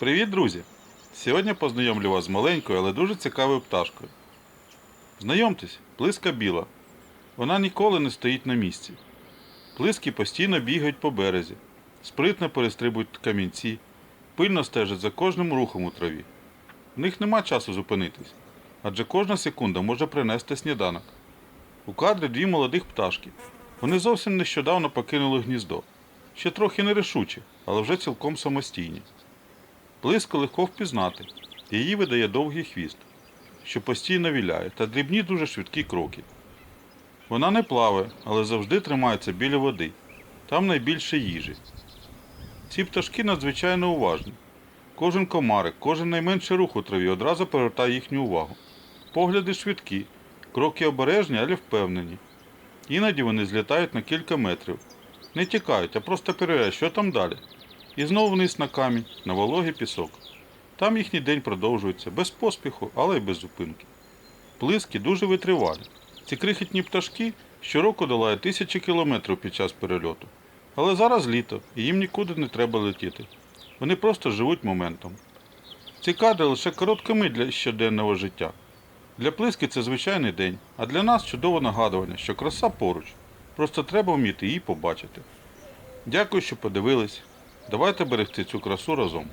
Привіт, друзі! Сьогодні познайомлю вас з маленькою, але дуже цікавою пташкою. Знайомтесь, плиска біла. Вона ніколи не стоїть на місці. Плиски постійно бігають по березі, спритно перестрибують камінці, пильно стежать за кожним рухом у траві. В них нема часу зупинитись, адже кожна секунда може принести сніданок. У кадрі дві молодих пташки. Вони зовсім нещодавно покинули гніздо. Ще трохи нерішучі, але вже цілком самостійні. Близько легко впізнати. Її видає довгий хвіст, що постійно віляє, та дрібні дуже швидкі кроки. Вона не плаває, але завжди тримається біля води. Там найбільше їжі. Ці пташки надзвичайно уважні. Кожен комарик, кожен найменший рух у траві одразу привертає їхню увагу. Погляди швидкі, кроки обережні, але впевнені. Іноді вони злітають на кілька метрів. Не тікають, а просто перевіряють, що там далі. І знову вниз на камінь, на вологий пісок. Там їхній день продовжується без поспіху, але й без зупинки. Плиски дуже витривалі. Ці крихітні пташки щороку долають тисячі кілометрів під час перельоту. Але зараз літо, і їм нікуди не треба летіти. Вони просто живуть моментом. Ці кадри лише коротка мить для щоденного життя. Для плиски це звичайний день, а для нас чудове нагадування, що краса поруч. Просто треба вміти її побачити. Дякую, що подивились. Давайте берегти цю красу разом.